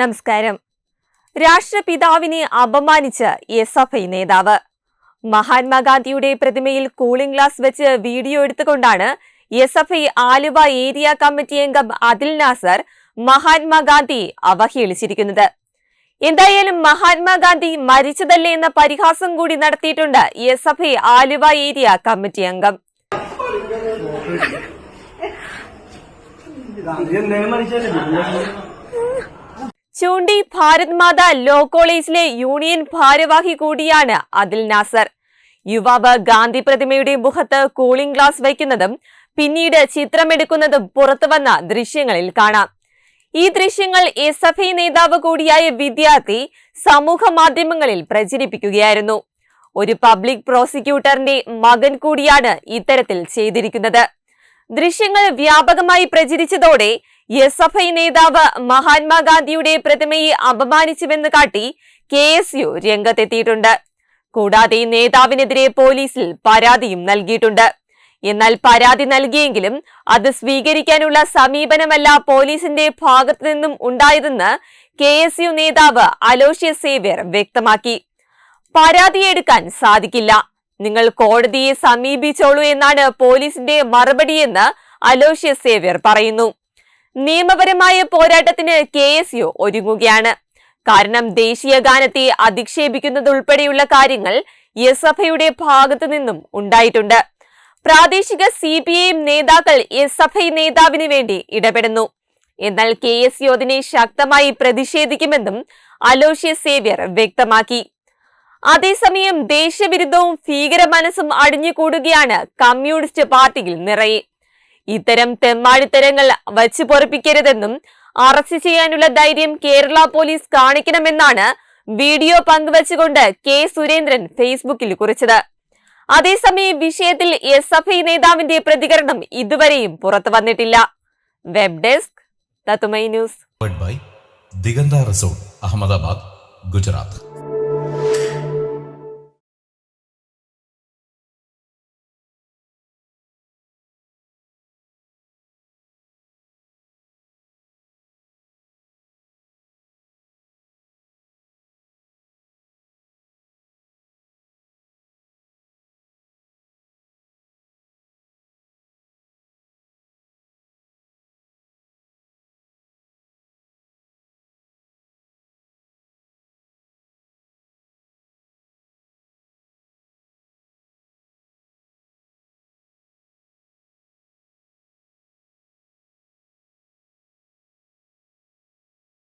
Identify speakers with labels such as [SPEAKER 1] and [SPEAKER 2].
[SPEAKER 1] നമസ്കാരം. രാഷ്ട്രപിതാവിനെ അപമാനിച്ച് എസ് എഫ് ഐ നേതാവ്. മഹാത്മാഗാന്ധിയുടെ പ്രതിമയിൽ കൂളിംഗ് ഗ്ലാസ് വെച്ച് video എടുത്തുകൊണ്ടാണ് S F I Aluva area committee അംഗം അദിൽ നാസർ മഹാത്മാഗാന്ധി അവഹേളിച്ചിരിക്കുന്നത്. എന്തായാലും മഹാത്മാഗാന്ധി മരിച്ചതല്ലേ എന്ന പരിഹാസം കൂടി നടത്തിയിട്ടുണ്ട് S F I Aluva area committee അംഗം. ചൂണ്ടി ഭാരത് മാത ലോ കോളേജിലെ യൂണിയൻ ഭാരവാഹി കൂടിയാണ് അദിൽ നാസർ. യുവാവ് ഗാന്ധി പ്രതിമയുടെ മുഖത്ത് കൂളിംഗ് ഗ്ലാസ് വയ്ക്കുന്നതും പിന്നീട് ചിത്രമെടുക്കുന്നതും പുറത്തുവന്ന ദൃശ്യങ്ങളിൽ കാണാം. ഈ ദൃശ്യങ്ങൾ എസ് എഫ് ഐ നേതാവ് കൂടിയായ വിദ്യാർത്ഥി സമൂഹ മാധ്യമങ്ങളിൽ പ്രചരിപ്പിക്കുകയായിരുന്നു. ഒരു പബ്ലിക് പ്രോസിക്യൂട്ടറിന്റെ മകൻ കൂടിയാണ് ഇത്തരത്തിൽ ചെയ്തിരിക്കുന്നത്. ദൃശ്യങ്ങൾ വ്യാപകമായി പ്രചരിച്ചതോടെ എസ് എഫ് ഐ നേതാവ് മഹാത്മാഗാന്ധിയുടെ പ്രതിമയെ അപമാനിച്ചുവെന്ന് കാട്ടി കെ എസ് യു രംഗത്തെത്തിയിട്ടുണ്ട്. കൂടാതെ നേതാവിനെതിരെ പോലീസിൽ പരാതിയും നൽകിയിട്ടുണ്ട്. എന്നാൽ പരാതി നൽകിയെങ്കിലും അത് സ്വീകരിക്കാനുള്ള സമീപനമല്ല പോലീസിന്റെ ഭാഗത്തു നിന്നും ഉണ്ടായതെന്ന് കെ എസ് യു നേതാവ് അലോഷ്യ സേവ്യർ വ്യക്തമാക്കി. പരാതിയെടുക്കാൻ സാധിക്കില്ല. നിങ്ങൾ കോടതിയെ സമീപിച്ചോളൂ എന്നാണ് പോലീസിന്റെ മറുപടിയെന്ന് അലോഷ്യ സേവ്യർ പറയുന്നു. നിയമപരമായ പോരാട്ടത്തിന് കെ എസ് യു ഒരുങ്ങുകയാണ്. കാരണം ദേശീയ ഗാനത്തെ അധിക്ഷേപിക്കുന്നതുൾപ്പെടെയുള്ള കാര്യങ്ങൾ എസ് എഫ് ഐയുടെ ഭാഗത്തു നിന്നും ഉണ്ടായിട്ടുണ്ട്. പ്രാദേശിക സി പി ഐ നേതാക്കൾ എസ് എഫ് ഐ നേതാവിന് വേണ്ടി ഇടപെടുന്നു. എന്നാൽ കെ എസ് യു അതിനെ ശക്തമായി പ്രതിഷേധിക്കുമെന്നും അലോഷ്യ സേവ്യർ വ്യക്തമാക്കി. അതേസമയം ദേശവിരുദ്ധവും ഭീകര മനസ്സും അടിഞ്ഞുകൂടുകയാണ് കമ്മ്യൂണിസ്റ്റ് പാർട്ടിയിൽ നിറയെ. ഇത്തരം തെമ്മാടിത്തരങ്ങൾ വച്ചു പൊറപ്പിക്കരുതെന്നും അറസ്റ്റ് ചെയ്യാനുള്ള ധൈര്യം കേരള പോലീസ് കാണിക്കണമെന്നാണ് വീഡിയോ പങ്കുവച്ചുകൊണ്ട് കെ സുരേന്ദ്രൻ ഫേസ്ബുക്കിൽ കുറിച്ചത്. അതേസമയം വിഷയത്തിൽ എസ് എഫ് ഐ നേതാവിന്റെ പ്രതികരണം ഇതുവരെയും പുറത്തു വന്നിട്ടില്ല. വെബ് ഡെസ്ക് തത്തുമൈ news.
[SPEAKER 2] Digantha resort Ahmedabad Gujarat.